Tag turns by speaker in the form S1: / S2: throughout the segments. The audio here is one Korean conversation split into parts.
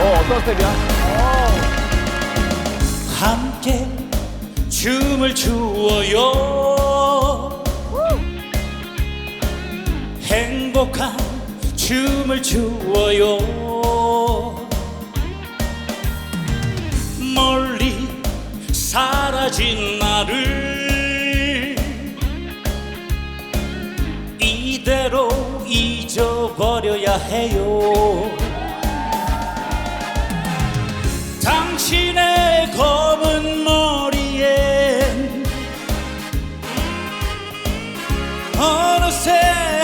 S1: 어, 어떤 스텝이야? 함께 춤을 추어요. 행복한 춤을 추어요. 멀리 사라진 나를 이대로 잊어버려야 해요. 당신의 검은 머리엔 어느새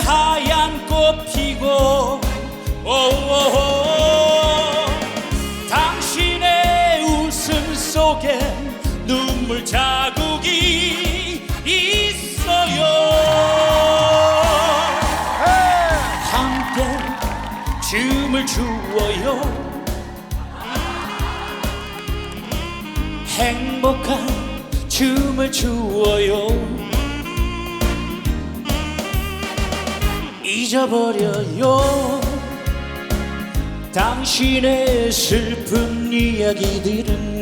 S1: 하얀 꽃 피고 오오오. 당신의 웃음 속에 눈물 자국이 있어요. 함께 춤을 추어요 행복한 춤을 추어요. 잊어버려요. 당신의 슬픈 이야기들은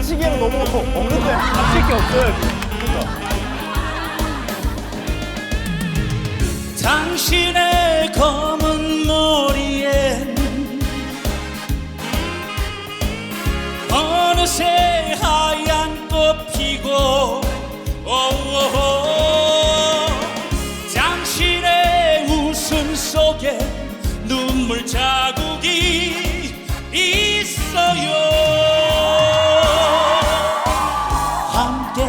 S2: 다치기에는 너무 없는데 다칠 게
S1: 없어요. 함께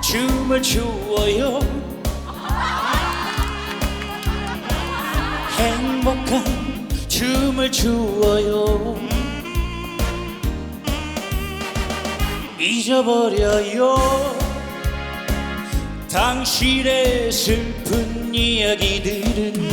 S1: 춤을 추어요. 행복한 춤을 추어요. 잊어버려요. 당신의 슬픈 이야기들은